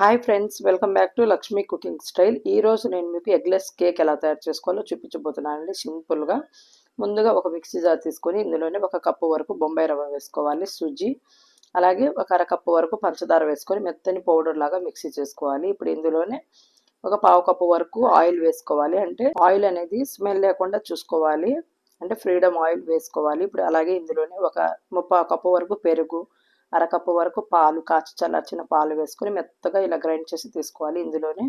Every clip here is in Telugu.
Hi friends welcome back to Lakshmi cooking style ఈ రోజు నేను మీకు ఎగ్లెస్ కేక్ ఎలా తయారు చేసుకోవాలో చూపించబోతున్నానండి. సింపుల్గా ముందుగా ఒక మిక్సీ జార్ తీసుకొని ఇందులోనే ఒక కప్పు వరకు బొంబాయి రవ్వ వేసుకోవాలి సుజీ అలాగే ఒక అర కప్పు వరకు పంచదార వేసుకొని మెత్తని పౌడర్ లాగా మిక్సీ చేసుకోవాలి. ఇప్పుడు ఇందులోనే ఒక పావు కప్పు వరకు ఆయిల్ వేసుకోవాలి. అంటే ఆయిల్ అనేది స్మెల్ లేకుండా చూసుకోవాలి. అంటే ఫ్రీడమ్ ఆయిల్ వేసుకోవాలి. ఇప్పుడు అలాగే ఇందులోనే ఒక ముప్పై కప్పు వరకు పెరుగు అరకప్పు వరకు పాలు కాచి చల్లార్చిన పాలు వేసుకొని మెత్తగా ఇలా గ్రైండ్ చేసి తీసుకోవాలి. ఇందులోనే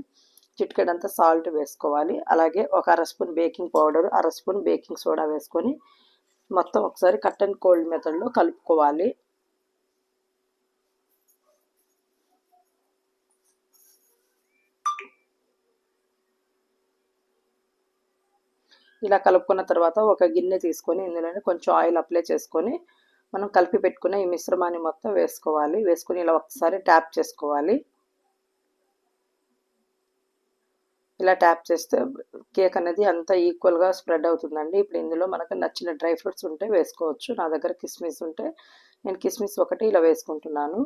చిటికెడంతా సాల్ట్ వేసుకోవాలి. అలాగే ఒక అర స్పూన్ బేకింగ్ పౌడర్ అర స్పూన్ బేకింగ్ సోడా వేసుకొని మొత్తం ఒకసారి కట్ అండ్ కోల్డ్ మెథడ్లో కలుపుకోవాలి. ఇలా కలుపుకున్న తర్వాత ఒక గిన్నె తీసుకొని ఇందులోనే కొంచెం ఆయిల్ అప్లై చేసుకొని మనం కలిపి పెట్టుకున్న ఈ మిశ్రమాన్ని మొత్తం వేసుకోవాలి. వేసుకొని ఇలా ఒకసారి ట్యాప్ చేసుకోవాలి. ఇలా ట్యాప్ చేస్తే కేక్ అనేది అంతా ఈక్వల్గా స్ప్రెడ్ అవుతుందండి. ఇప్పుడు ఇందులో మనకు నచ్చిన డ్రై ఫ్రూట్స్ ఉంటే వేసుకోవచ్చు. నా దగ్గర కిస్మిస్ ఉంటే నేను కిస్మిస్ ఒకటి ఇలా వేసుకుంటున్నాను.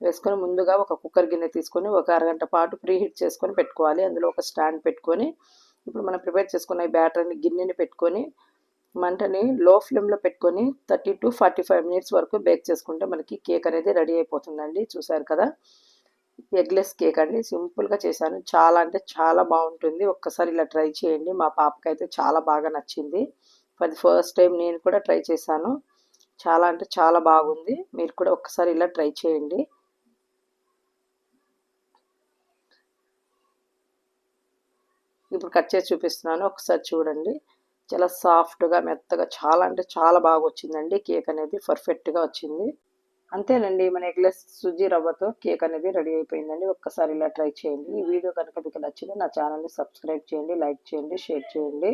వేసుకొని ముందుగా ఒక కుక్కర్ గిన్నె తీసుకొని ఒక అరగంట పాటు ప్రీ హీట్ చేసుకొని పెట్టుకోవాలి. అందులో ఒక స్టాండ్ పెట్టుకొని ఇప్పుడు మనం ప్రిపేర్ చేసుకున్న ఈ బ్యాటర్ని గిన్నెని పెట్టుకొని మంటని లో ఫ్లేమ్లో పెట్టుకొని thirty to forty five minutes వరకు బేక్ చేసుకుంటే మనకి కేక్ అనేది రెడీ అయిపోతుందండి. చూసారు కదా? ఎగ్లెస్ కేక్ అండి. సింపుల్గా చేశాను. చాలా అంటే చాలా బాగుంటుంది. ఒక్కసారి ఇలా ట్రై చేయండి. మా పాపకైతే చాలా బాగా నచ్చింది. ఫర్ ఫస్ట్ టైం నేను కూడా ట్రై చేశాను. చాలా అంటే చాలా బాగుంది. మీరు కూడా ఒక్కసారి ఇలా ట్రై చేయండి. ఇప్పుడు కట్ చేసి చూపిస్తున్నాను. ఒకసారి చూడండి. చాలా సాఫ్ట్గా మెత్తగా చాలా అంటే చాలా బాగా వచ్చిందండి కేక్ అనేది పర్ఫెక్ట్గా వచ్చింది. అంతేనండి మన ఎగ్లెస్ సుజీ రవ్వతో కేక్ అనేది రెడీ అయిపోయిందండి. ఒక్కసారి ఇలా ట్రై చేయండి. ఈ వీడియో కనుక మీకు నచ్చితే నా ఛానల్ని సబ్స్క్రైబ్ చేయండి లైక్ చేయండి షేర్ చేయండి.